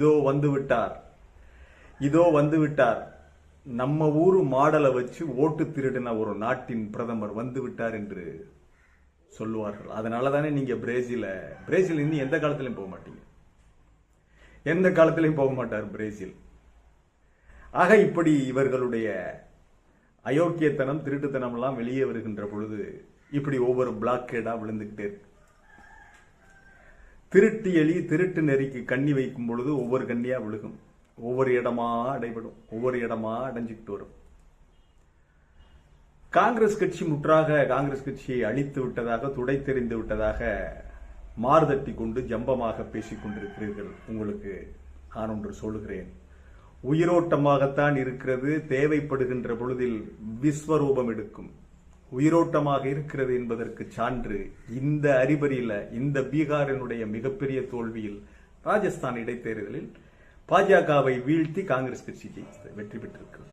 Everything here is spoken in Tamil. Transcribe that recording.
இதோ வந்து விட்டார் இதோ வந்து விட்டார் நம்ம ஊரு மாடலை வச்சு ஓட்டு திருடின ஒரு நாட்டின் பிரதமர் வந்து விட்டார் என்று சொல்லுவார்கள். அதனால தானே நீங்க பிரேசில பிரேசில் இன்னும் எந்த காலத்திலையும் போக மாட்டீங்க. எந்த காலத்திலையும் போக மாட்டார் பிரேசில். ஆக இப்படி இவர்களுடைய அயோக்கியத்தனம் திருட்டுத்தனம்லாம் வெளியே வருகின்ற பொழுது இப்படி ஒவ்வொரு பிளாக்கேடா விழுந்துகிட்டே இருக்கு. திருட்டு எலி திருட்டு நெறிக்கு கண்ணி வைக்கும் பொழுது ஒவ்வொரு கண்ணியா விழுகும். ஒவ்வொரு இடமா அடைபடும். ஒவ்வொரு இடமா அடைஞ்சுக்கிட்டு வரும். காங்கிரஸ் கட்சி முற்றாக காங்கிரஸ் கட்சியை அழித்து விட்டதாக துடை தெரிந்து விட்டதாக மார்தட்டி கொண்டு ஜம்பமாக பேசிக் கொண்டிருக்கிறீர்கள். உங்களுக்கு நான் ஒன்று சொல்லுகிறேன் உயிரோட்டமாகத்தான் இருக்கிறது. தேவைப்படுகின்ற பொழுதில் விஸ்வரூபம் எடுக்கும். உயிரோட்டமாக இருக்கிறது என்பதற்கு சான்று இந்த அறிபறியில இந்த பீகாரினுடைய மிகப்பெரிய தோல்வியில் ராஜஸ்தான் இடைத்தேர்தலில் பாஜகவை வீழ்த்தி காங்கிரஸ் கட்சி வெற்றி பெற்றிருக்கிறது.